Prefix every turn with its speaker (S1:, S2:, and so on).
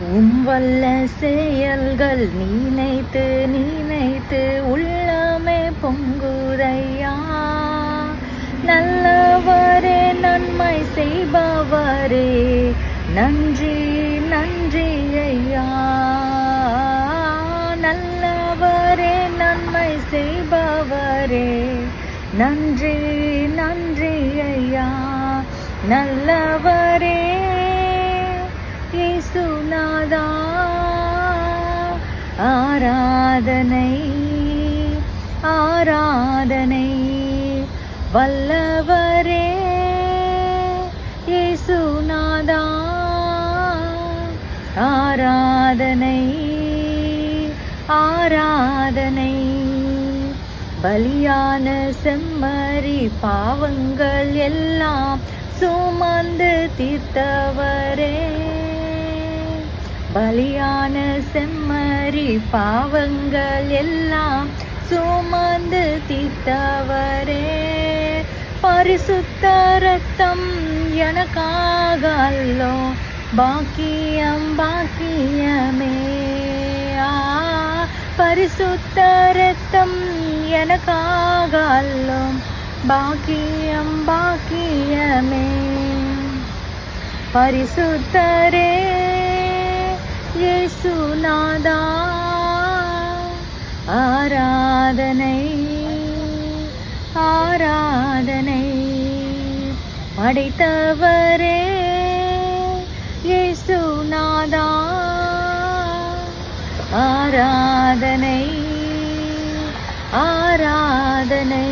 S1: உம் வல்ல செயல்கள் நினைத்து நினைத்து உள்ளமே பொங்குதையா. நல்லவரே நன்மை செய்பவரே நன்றி நன்றி ஐயா. நல்லவரே நன்மை செய்பவரே நன்றி நன்றி ஐயா. நல்லவரே இயேசுநாதா ஆராதனை ஆராதனை. வல்லவரே இயேசுநாதா ஆராதனை ஆராதனை. பலியான செம்மறி பாவங்கள் எல்லாம் சுமந்து தீர்த்தவரே. பலியான செம்மறி பாவங்கள் எல்லாம் சுமந்து தீர்த்தவரே. பரிசுத்த ரத்தம் எனக்காக அல்லோ பாக்கியம் பாக்கியமே. பரிசுத்த ரத்தம் எனக்காக அல்லோ பாக்கியம் பாக்கியமே. பரிசுத்தரே. இயேசுநாதா ஆராதனை ஆராதனை படைத்தவரே இயேசுநாதா ஆராதனை ஆராதனை